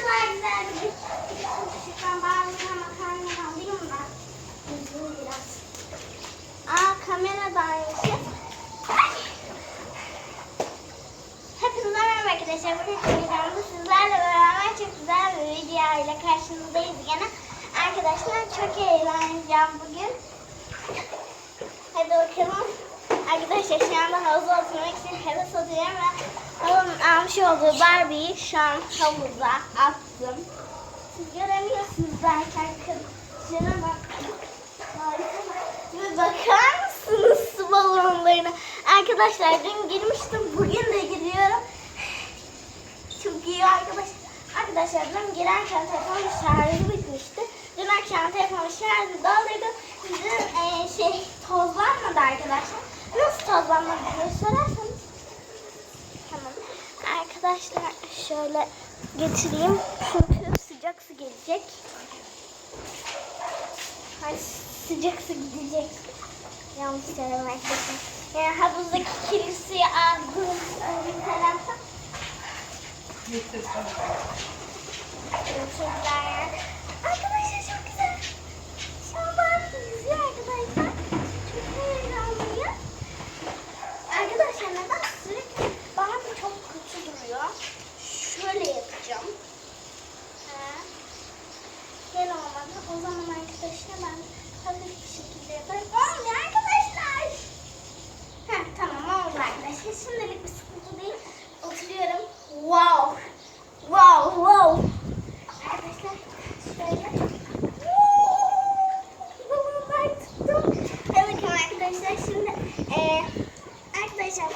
bir Şuradan bazı makarna alayım da. Üzgün biraz. Kamera da aynı şey. Hepinize merhaba sizlerle beraber çok güzel bir video karşınızdayız gene. Arkadaşlar çok eğleneceğim bugün. Hadi bakalım. Arkadaşlar şu anda havuza oturmak için heves atıyorum ve babamın almış olduğu Barbie'yi şu an havuza attım. Siz göremiyorsunuz belki arkadaşlara bak. Harika. Ve bakar mısınız su balonlarına? Arkadaşlar dün girmiştim. Bugün de giriyorum. Çok iyi arkadaşlar. Arkadaşlar dün girerken telefonun şarjı bitmişti. Dün akşam telefonun şarjı doluydu. Dün e, şey tozlanmadı arkadaşlar. Nasıl tozlanmadı diye sorarsanız. Tamam. Arkadaşlar şöyle getireyim. Çünkü sıcak su gelecek. Ay sıcak su gidecek. Yanlış arkadaşlar. Yani havuzdaki kirli suyu aldım. Ön tarafta. Götürdüler yani. Arkadaşlar çok güzel. Şu an Barbie yüzüyor arkadaşlar. Çok heyecanlıyım. Arkadaşlar neden sürekli Barbie çok kötü duruyor. Şöyle yapacağım. Ha. Gel olmadı. O zaman arkadaşlar ben hafif bir şekilde yaparım. Olmuyor arkadaşlar. Heh, tamam oldu arkadaşlar. Şimdilik bir sıkıntı değil. Oturuyorum. Wow. Wow wow. Arkadaşlar şöyle. Balonlar tuttum. Evet bakın arkadaşlar şimdi eee arkadaşlar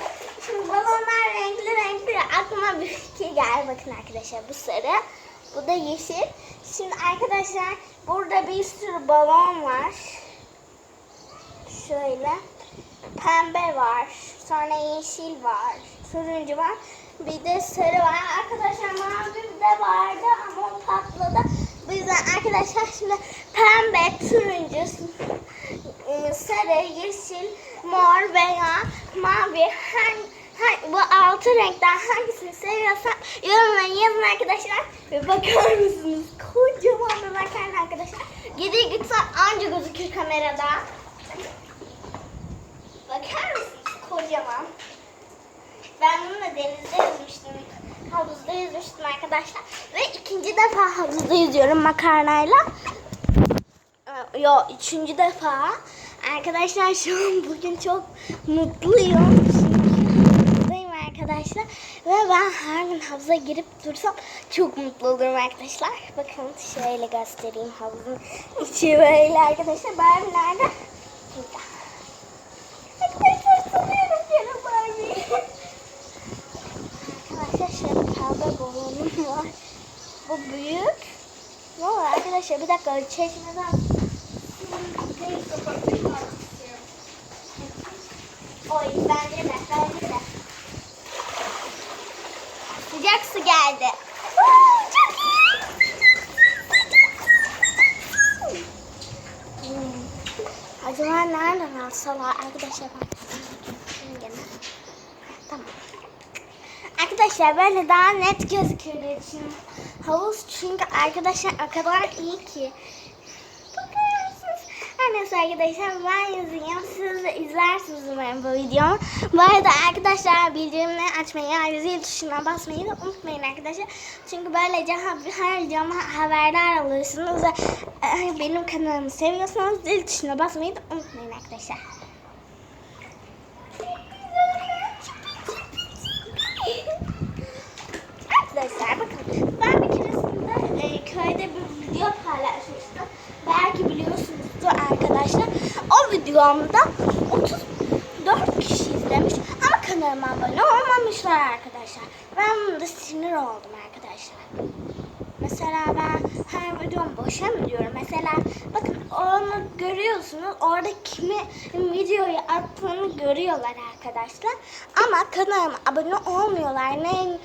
balonlar renkli renkli aklıma bir fikir geldi. Bakın arkadaşlar bu sarı. Bu da yeşil. Şimdi arkadaşlar burada bir sürü balon var. Şöyle. Pembe var. Sonra yeşil var. Turuncu var. Bir de sarı var. Arkadaşlar mavi de vardı ama o patladı. Bu yüzden arkadaşlar şimdi pembe, turuncu, sarı, yeşil, mor veya mavi hangi, bu altı renkten hangisini seviyorsan yorumlara yazın arkadaşlar. Ve bakar mısınız? Kocaman bir makarna arkadaşlar. Gidi gitsen anca gözükür kamerada. Bakar mısınız? Kocaman. Ben bununla denizde yüzmüştüm. Havuzda yüzmüştüm arkadaşlar. Ve ikinci defa havuzda yüzüyorum makarnayla. Ee, Yo üçüncü defa. Arkadaşlar şu an bugün çok mutluyum. Arkadaşlar. Ve ben her gün havuza girip dursam çok mutlu olurum arkadaşlar. Bakın şöyle göstereyim havuzun içi böyle arkadaşlar. Ben nerede? Burada. Arkadaşlar sanıyorum gene Barbie. Arkadaşlar şöyle pembe balonum var. Bu büyük. Ne olur arkadaşlar bir dakika çeşmeden Oy bence de bence de. Sıcak su geldi. Çok iyi. Acaba nereden alsalar arkadaşlar ben. Tamam. Arkadaşlar böyle daha net gözüküyor düşünüyorum. Havuz çünkü arkadaşlar o kadar iyi ki. Bakar mısınız? Her neyse arkadaşlar ben yazayım. İzlersiniz umarım bu videomu. Bu arada arkadaşlar bildirimleri açmayı, yani zil tuşuna basmayı da unutmayın arkadaşlar. Çünkü böylece her videoma haberdar olursunuz. Ve e, benim kanalımı seviyorsanız zil tuşuna basmayı da unutmayın arkadaşlar. Arkadaşlar bakın ben bir keresinde e, köyde bir video paylaşmıştım. Belki biliyorsunuzdur arkadaşlar. O videomda 34 kişi izlemiş ama kanalıma abone olmamışlar arkadaşlar. Ben bunda sinir oldum arkadaşlar. Mesela ben her videom boşa mı diyorum? Mesela bakın onu görüyorsunuz. Orada kimi videoyu attığını görüyorlar arkadaşlar. Ama kanalıma abone olmuyorlar. Ne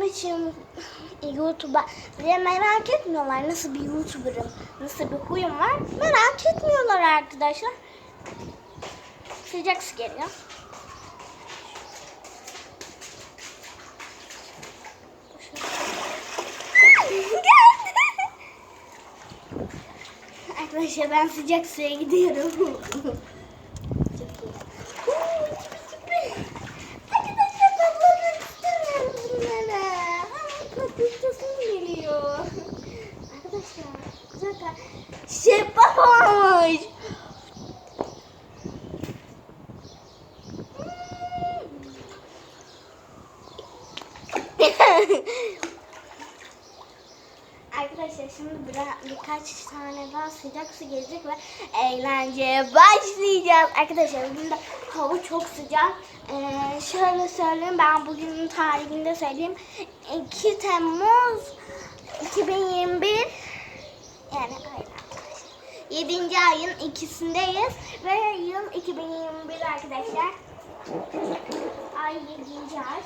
ne için YouTube'a diye merak etmiyorlar. Nasıl bir YouTuber'ım, nasıl bir huyum var merak etmiyorlar arkadaşlar. Sıcak su geliyor. Arkadaşlar ben sıcak suya gidiyorum. Çok iyi. Arkadaşlar patlatmak istemiyorum bunları. Hemen patlatasım geliyor. Arkadaşlar zaten şeffaf olmuş. Arkadaşlar şimdi biraz, birkaç tane daha sıcak su gelecek ve eğlenceye başlayacağız. Arkadaşlar bugün de hava çok sıcak. Ee, şöyle söyleyeyim ben bugünün tarihinde söyleyeyim. 2 Temmuz 2021 yani arkadaşlar. 7. ayın ikisindeyiz ve yıl 2021 arkadaşlar. Ay 7. ay.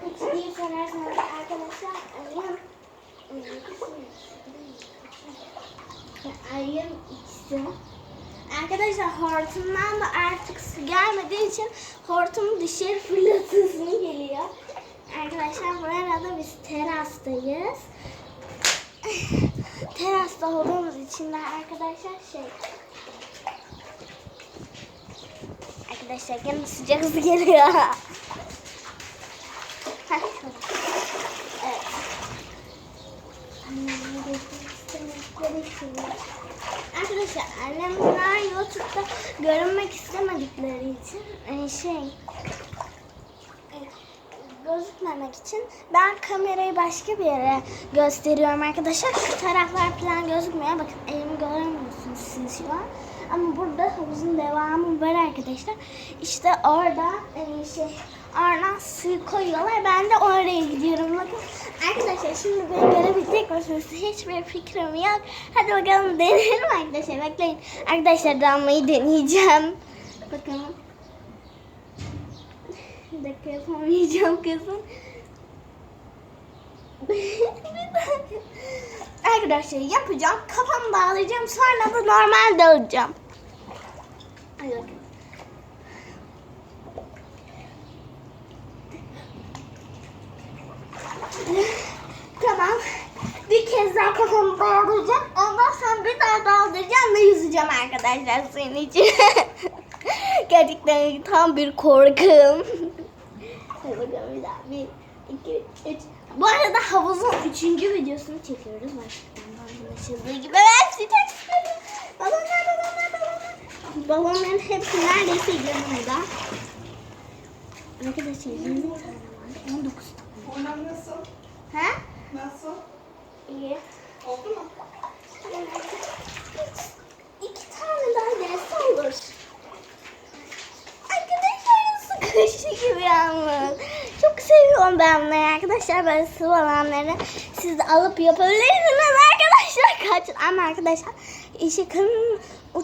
Kaç diye sorarsanız arkadaşlar ayın ayın ikisi. Arkadaşlar hortumdan da artık su gelmediği için hortumu dışarı fırlatasım geliyor. Arkadaşlar bu arada biz terastayız. Terasta olduğumuz için de arkadaşlar şey Arkadaşlar gene sıcak su geliyor. Evet. İçin. Arkadaşlar annemler YouTube'da görünmek istemedikleri için e, şey e, gözükmemek için ben kamerayı başka bir yere gösteriyorum arkadaşlar. Şu taraflar falan gözükmüyor. Bakın elimi göremiyorsunuz siz şu an. Ama burada havuzun devamı var arkadaşlar. İşte orada e, şey oradan suyu koyuyorlar. Ben de oraya gidiyorum. Bakın arkadaşlar şimdi beni görebilecek misiniz? Hiçbir fikrim yok. Hadi bakalım deneyelim arkadaşlar. Bekleyin. Arkadaşlar damlayı deneyeceğim. Bakın. Bir dakika yapamayacağım kızım. Arkadaşlar yapacağım. Kafamı bağlayacağım. Sonra da normal dalacağım. Hadi bakalım. Tamam. Bir kez daha kafamı bağlayacağım. Ondan sonra bir daha daldıracağım ve yüzeceğim arkadaşlar suyun içine. Gerçekten tam bir korkum. Hadi bakalım bir daha. Bir, iki, üç. Bu arada havuzun üçüncü videosunu çekiyoruz. Başlıktan anlaşıldığı gibi. Sıcak sıcak. Balonlar balonlar balonlar. Balonların hepsi neredeyse yanımda. Arkadaşlar 20 tane var. 19 tane. Nasıl? Ha? Nasıl? İyi. Oldu mu? İki tane daha gelse olur. Arkadaşlar su kuşu gibi yalnız. Çok seviyorum ben bunları arkadaşlar. Böyle su olanları siz alıp yapabilirsiniz arkadaşlar. Kaç ama arkadaşlar ışıkın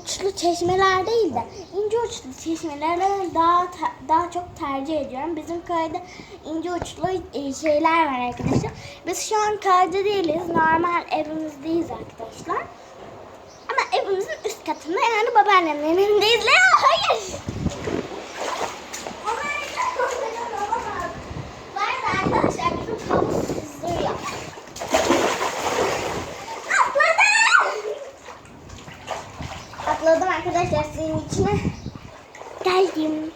uçlu çeşmeler değil de ince uçlu çeşmeleri daha daha çok tercih ediyorum. Bizim köyde ince uçlu e, şeyler var arkadaşlar. Biz şu an köyde değiliz. Normal evimizdeyiz arkadaşlar. Ama evimizin üst katında yani babaannemlerin evindeyiz. Hayır. Bu arada arkadaşlar bizim havuz sızlıyor. Atladım. Atladım arkadaşlar suyun içine. Geldim.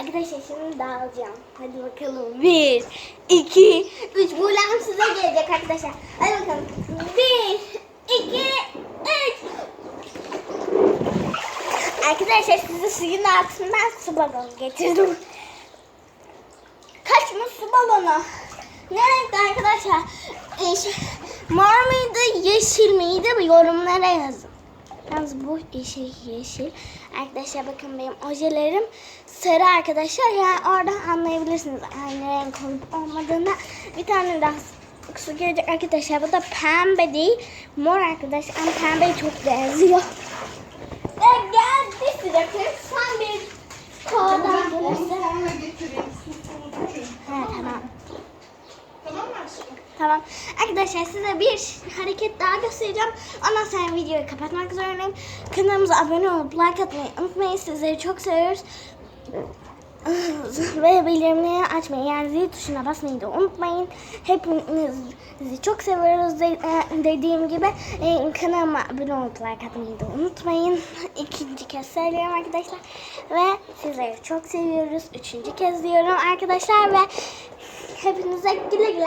Arkadaşlar şimdi dağılacağım. Hadi bakalım. Bir, iki, üç. Bu lam size gelecek arkadaşlar. Hadi bakalım. Bir, iki, üç. Arkadaşlar size suyun altından su balonu getirdim. Kaç mı su balonu? Ne renkli arkadaşlar? Mor muydu, yeşil miydi? Yorumlara yazın. Yalnız bu yeşil yeşil. Arkadaşlar bakın benim ojelerim sarı arkadaşlar. Yani oradan anlayabilirsiniz aynı renk olup olmadığını. Bir tane daha su gelecek arkadaşlar. Bu da pembe değil. Mor arkadaşlar. Ama pembeye çok benziyor. Ve geldi size son bir kovadan Ben onu gelirse. sonra getireyim. Susunu düşün. Ha, tamam. Tamam mı Tamam. Arkadaşlar size bir hareket daha göstereceğim. Ondan sonra videoyu kapatmak zorundayım. Kanalımıza abone olup like atmayı unutmayın. Sizleri çok seviyoruz. ve bildirimleri açmayı yani zil tuşuna basmayı da unutmayın. Hepinizi çok seviyoruz e, dediğim gibi e, kanalıma abone olup like atmayı da unutmayın. İkinci kez söylüyorum arkadaşlar ve sizleri çok seviyoruz. Üçüncü kez diyorum arkadaşlar ve hepinize güle güle.